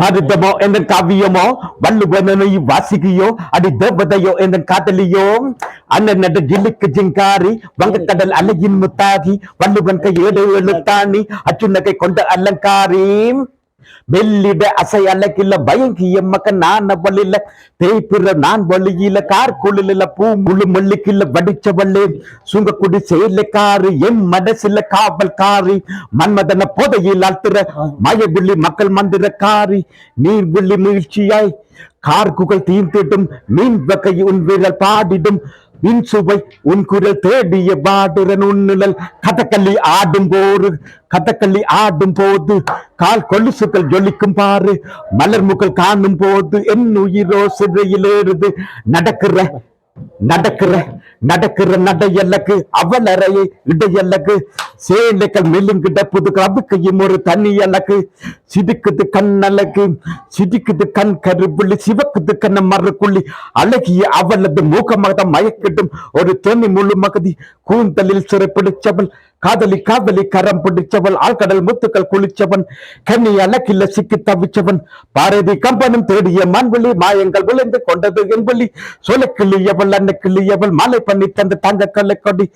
மருதமோ எந்த காவியமோ வள்ளுவனை வாசிகையோ அடி தேவதையோ எந்த காதலியோ அண்ணன் நட ஜில்லுக்கு ஜிங்காரி வங்கக்கடல் அலையின் முத்தாகி வள்ளுவன் கை ஏடு எழுத்தாணி அச்சுநகை கொண்ட அலங்காரி வெள்ளிட அசை அலக்கில்ல பயங்கிய மக்க நான் வழியில தேய்பிற நான் வழியில கார் குளில பூ முழு மல்லிக்கில்ல வடிச்ச வள்ளே சுங்கக்குடி காரு என் மனசில காவல் காரி மன்மதன போதையில் ஆழ்த்துற மயவில்லி மக்கள் மந்திர காரி நீர் வில்லி மீழ்ச்சியாய் கார்குகள் தீர்த்திடும் மீன் வகை உன் விரல் பாடிடும். இன்சுவை சுவை உன் குரல் தேடிய பாடுறன் உன்னிழல். கதக்கல்லி ஆடும் போது கதக்கல்லி ஆடும் போது கால் கொலுசுக்கள் ஜொலிக்கும் பாரு மலர் முகல் காணும் போது என் உயிரோ சிறையில் ஏறுது. நடக்கிற நடக்கிற நடக்கிற நடையல்லக்கு அவலறையை இடையல்லக்கு சேலைகள் மெல்லுங்கிட்ட புது கிளப்புக்கையும் ஒரு தண்ணி அலகு சிதுக்குது கண் கண்ணலக்கு சிதுக்குது கண் கருப்புள்ளி சிவக்குது கண்ண மறுக்குள்ளி அழகிய அவளது மூக்கமாக மயக்கிட்டும் ஒரு தொன்னி முழு மகதி. கூந்தலில் சிறப்பிடிச்சவள் காதலி காதலி கரம் பிடிச்சவள் ஆழ்கடல் முத்துக்கள் குளிச்சவன் கண்ணி அலக்கில்ல சிக்கி தவிச்சவன். பாரதி கம்பனும் தேடிய மண்வெளி மாயங்கள் விளைந்து கொண்டது என்பள்ளி சொல கிள்ளியவள் அன்ன கிள்ளியவள் மாலை பண்ணி தந்த தங்க கல்லை கொடி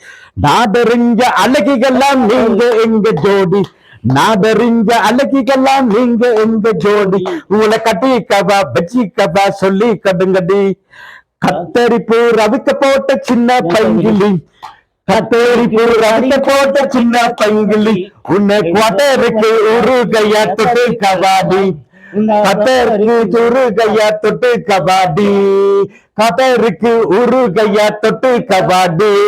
நாடறிஞ்ச அழகிகள்லாம் நீங்க எங்க ஜோடி? நாடறிஞ்ச அழகிகள்லாம் நீங்க எங்க ஜோடி? உங்களை கட்டி கவா பஜ்ஜி கவா சொல்லி கடுங்கடி. கத்தரிப்பு ரவிக்க போட்ட சின்ன பைங்கிலி. கத்தரிப்பு ரவிக்க போட்ட சின்ன பங்குலி. உன்னை கோட்டருக்கு ஒரு கையா தொட்டு கபாடி. கட்டருக்கு ஒரு கையா தொட்டு கபாடி. கட்டருக்கு ஒரு கையா தொட்டு கபாடி.